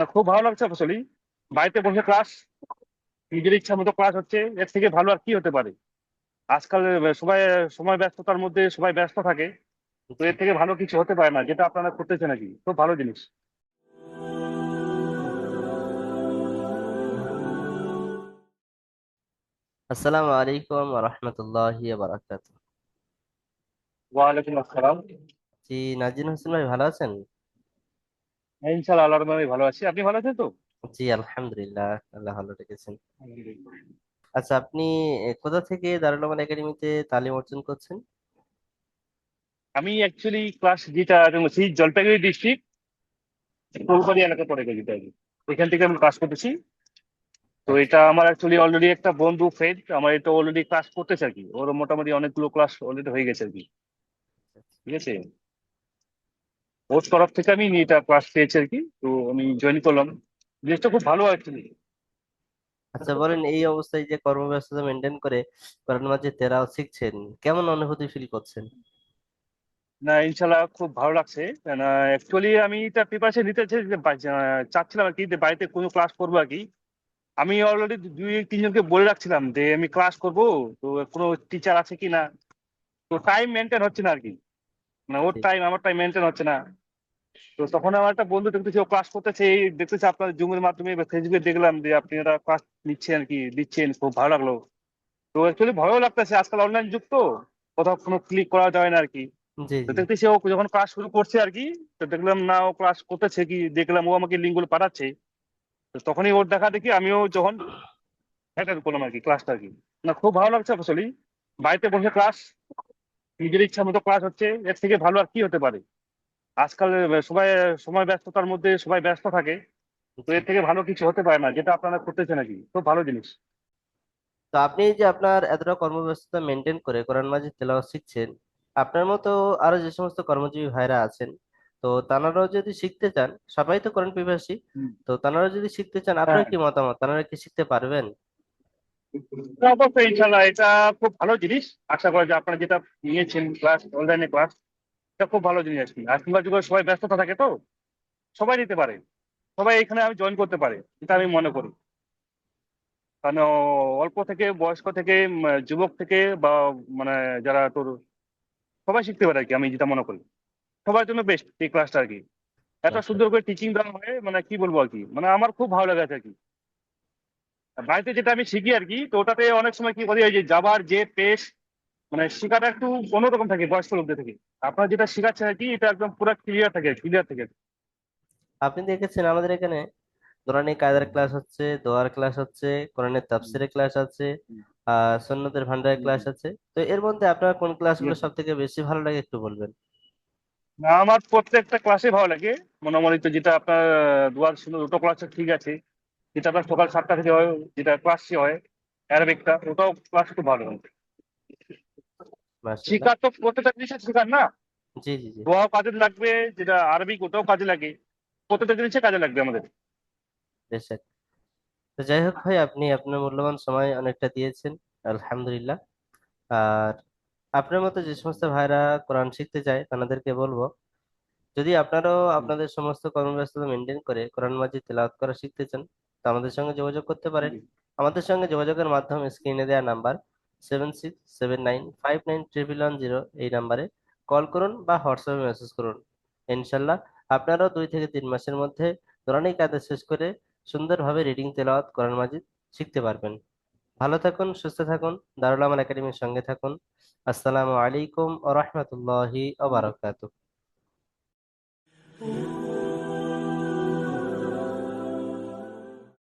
না খুব ভালো লাগছে আসলে বাড়িতে বসে ক্লাস নিজের ইচ্ছা মতো ক্লাস হচ্ছে এর থেকে ভালো আর কি হতে পারে? আজকাল সবাই সময় ব্যস্ততার মধ্যে সবাই ব্যস্ত থাকে তো এর থেকে ভালো কিছু হতে পারে না যেটা আপনারা করতেছেন নাকি খুব ভালো জিনিস। আসসালামু আলাইকুম রহমতুল্লাহি বারাকাত ওয়ালাইকুম আসসালাম। জি নাজিন হোসেন ভাই ভালো আছেন? ইনশাআল্লাহ আল্লাহর রহমতে ভালো আছি। আপনি ভালো আছেন তো? জি আলহামদুলিল্লাহ আল্লাহ ভালো রেখেছেন। আচ্ছা আপনি কোথা থেকে দারুল আমান একাডেমিতে তালিম অর্জন করছেন? আমি অ্যাকচুয়ালি ক্লাস যেটা সেই জলপাইগুড়ি ডিস্ট্রিক্ট ফুলবাড়ি এলাকা পড়ে গেছি তাই। এখান থেকে আমি ক্লাস করতেছি। তো এটা আমার অ্যাকচুয়ালি অলরেডি একটা বন্ধু ফ্রেন্ড আমার এটা অলরেডি ক্লাস করতেছে আর কি। ওর মোটামুটি অনেকগুলো ক্লাস অলরেডি হয়ে গেছে আর কি। ঠিক আছে? ওর তরফ থেকে আমি এটা ক্লাস পেয়েছি আর কি তো আমি জয়েন করলাম। জিনিসটা খুব ভালো অ্যাকচুয়ালি আচ্ছা বলেন এই অবস্থায় যে কর্মব্যস্ততা মেনটেন করে কোরআন মাজিদ তেলাওয়াত শিখছেন কেমন অনুভূতি ফিল করছেন? না ইনশাল্লাহ খুব ভালো লাগছে। অ্যাকচুয়ালি আমি এটা প্রিপারেশন নিতে চাচ্ছিলাম আর কি যে বাড়িতে কোনো ক্লাস করব আর কি। আমি অলরেডি দুই তিনজনকে বলে রাখছিলাম যে আমি ক্লাস করব তো কোনো টিচার আছে কি না? তো টাইম মেনটেন হচ্ছে না আর কি। মানে ওর টাইম আমার টাইম মেনটেন হচ্ছে না। তো তখন আমার একটা বন্ধু দেখতেছি ও ক্লাস করতেছে এই দেখতেছি আপনার জুমের মাধ্যমে বা ফেসবুকে দেখলাম যে আপনি একটা ক্লাস নিচ্ছেন আর কি দিচ্ছেন খুব ভালো লাগল। তো অ্যাকচুয়ালি ভয়ও লাগতেছে আজকাল অনলাইন যুগ তো কোথাও কোনো ক্লিক করা যায় না আর কি। তো দেখতেছি ও যখন ক্লাস শুরু করছে আর কি তো দেখলাম না ও ক্লাস করতেছে কি দেখলাম ও আমাকে লিঙ্কগুলো পাঠাচ্ছে। তো তখনই ওর দেখা দেখি আমিও যখন অ্যাটেন্ড করলাম আর কি ক্লাসটা আর কি। না খুব ভালো লাগছে আসলে বাড়িতে বসে ক্লাস নিজের ইচ্ছা মতো ক্লাস হচ্ছে এর থেকে ভালো আর কি হতে পারে। আজকাল সবাই সময় ব্যস্ততার মধ্যে সবাই ব্যস্ত থাকে তো এর থেকে ভালো কিছু হতে পারে না যেটা আপনারা করতেছেন নাকি খুব ভালো জিনিস তো আপনি যে আপনার এতটা কর্মব্যস্ততা মেনটেন করে কোরআন মাজিদ তেলাওয়াত শিখছেন আপনার মতো আরও যে সমস্ত কর্মজীবী ভাইরা আছেন তো তানারাও যদি শিখতে চান সবাই তো কোরআন পিপাসী। তো তানারাও যদি শিখতে চান আপনার হ্যাঁ। কি মতামত তানারা কি শিখতে পারবেন অবশ্যই ইনশাল্লাহ এটা খুব ভালো জিনিস আশা করা যে আপনারা যেটা নিয়েছেন ক্লাস অনলাইনে ক্লাস এটা খুব ভালো জিনিস আর কি এখনকার যুগে সবাই ব্যস্ততা থাকে তো সবাই নিতে পারে। সবাই এখানে আমি জয়েন করতে পারে এটা আমি মনে করি। কারণ অল্প থেকে বয়স্ক থেকে যুবক থেকে বা মানে যারা তোর সবাই শিখতে পারে আর কি আমি যেটা মনে করি। সবার জন্য বেস্ট এই ক্লাসটা আর কি। এত আচ্ছা। সুন্দর করে টিচিং দেওয়া হয় মানে কি বলব আর কি মানে আমার খুব ভালো লাগে আর কি। বাড়িতে যেটা আমি শিখি আর কি তো ওটাতে অনেক সময় কি করি ওই যে যাবার যে পেশ মানে শেখাটা একটু অন্যরকম থাকে বয়স্ক লোকদের থেকে। আপনারা যেটা শেখাচ্ছেন আর কি এটা একদম পুরো ক্লিয়ার থাকে ক্লিয়ার থাকে। আপনি দেখেছেন আমাদের এখানে কোরআনী কায়দার ক্লাস হচ্ছে দোয়ার ক্লাস হচ্ছে কোরআনের তাফসিরের ক্লাস আছে হুম। আহ সুন্নতের ভান্ডারের ক্লাস আছে। তো এর মধ্যে আপনার কোন ক্লাসগুলো. সব থেকে বেশি ভালো লাগে একটু বলবেন? না আমার প্রত্যেকটা ক্লাসে ভালো লাগে। মোটামুটি তো যেটা আপনার দুয়ার শুনে দুটো ক্লাস ঠিক আছে। যেটা আপনার সকাল সাতটা থেকে হয় যেটা ক্লাস হয় অ্যারাবিকটা ওটাও ক্লাস খুব ভালো। শিকার তো প্রত্যেকটা জিনিসের শিকার না? জি জি জি। দোয়াও কাজে লাগবে যেটা আরবিক ওটাও কাজে লাগে। প্রত্যেকটা জিনিসে কাজে লাগবে আমাদের। তো যাই হোক ভাই আপনি আপনার মূল্যবান সময় অনেকটা দিয়েছেন আলহামদুলিল্লাহ। আর আপনার মতো যে সমস্ত ভাইরা কোরআন শিখতে চায় তাদেরকে বলব যদি আপনারাও আপনাদের সমস্ত কর্মব্যস্ততা মেনটেন করে কোরআন মাজিদ তেলাওয়াত করা শিখতে চান তো আমাদের সঙ্গে যোগাযোগ করতে পারেন। আমাদের সঙ্গে যোগাযোগের মাধ্যমে স্ক্রিনে দেওয়া number seven six seven nine five nine triple one zero এই নাম্বারে কল করুন বা হোয়াটসঅ্যাপে মেসেজ করুন। ইনশাল্লাহ আপনারাও দুই থেকে তিন মাসের মধ্যে কোরআনিক কায়দা শেষ করে সুন্দরভাবে রিডিং তেলাওয়াত কোরআন মাজিদ শিখতে পারবেন। ভালো থাকুন, সুস্থ থাকুন, দারুল আমান একাডেমির সঙ্গে থাকুন। আসসালামু আলাইকুম ওয়া রাহমাতুল্লাহি ওয়া বারাকাতুহু।